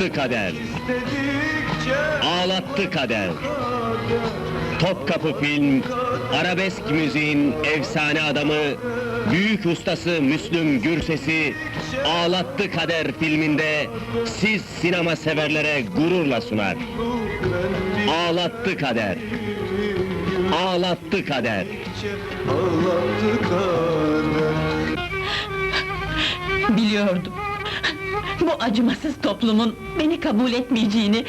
Ağlattı kader, ağlattı kader. Topkapı Film, arabesk müziğin efsane adamı, büyük ustası Müslüm Gürses'i Ağlattı Kader filminde siz sinema severlere gururla sunar. Ağlattı Kader. Ağlattı Kader. Ağlattı kader Biliyordum. Bu acımasız toplumun beni kabul etmeyeceğini,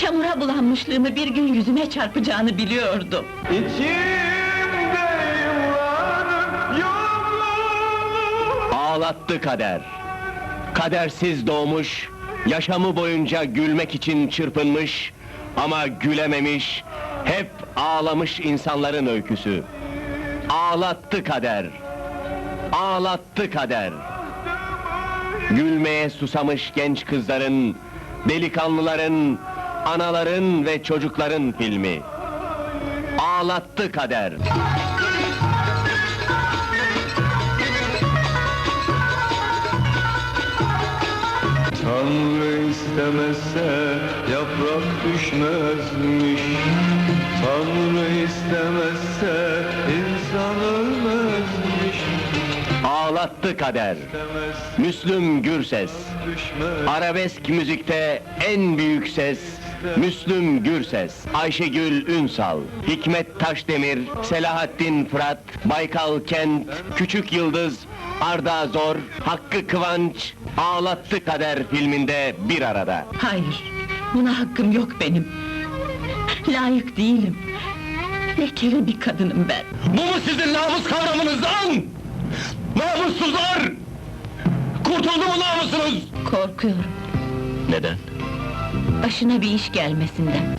çamura bulanmışlığımı bir gün yüzüme çarpacağını biliyordum. İçimde yılların Ağlattı kader. Kadersiz doğmuş, yaşamı boyunca gülmek için çırpınmış ama gülememiş, hep ağlamış insanların öyküsü. Ağlattı kader. Ağlattı kader. Gülmeye susamış genç kızların, delikanlıların, anaların ve çocukların filmi. Ağlattı kader. Tanrı istemezse yaprak düşmezmiş Tanrı istemezse Ağlattı kader. Müslüm Gürses. Arabesk müzikte en büyük ses Müslüm Gürses, Ayşegül Ünsal, Hikmet Taşdemir, Selahattin Fırat, Baykal Kent, Küçük Yıldız, Arda Zor, Hakkı Kıvanç, Ağlattı Kader filminde bir arada. Hayır, buna hakkım yok benim. Layık değilim. Lekeli bir kadınım ben. Bu mu sizin namus kavramınızdan? Kurtuldu mu namusunuz? Korkuyorum, Neden? başına bir iş gelmesinden.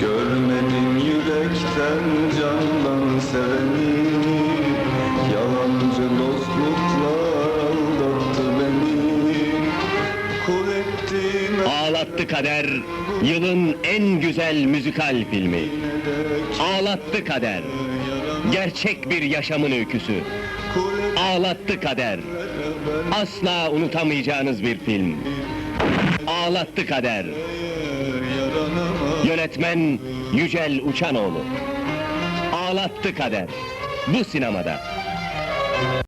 Görmedim yürekten candan seveni Yalancı dostluklar aldattı beni Kul Ağlattı Kader, yılın en güzel müzikal filmi. Ağlattı Kader, gerçek bir yaşamın öyküsü. Ağlattı Kader, asla unutamayacağınız bir film. Ağlattı Kader, yönetmen Yücel Uçanoğlu. Ağlattı Kader, bu sinemada.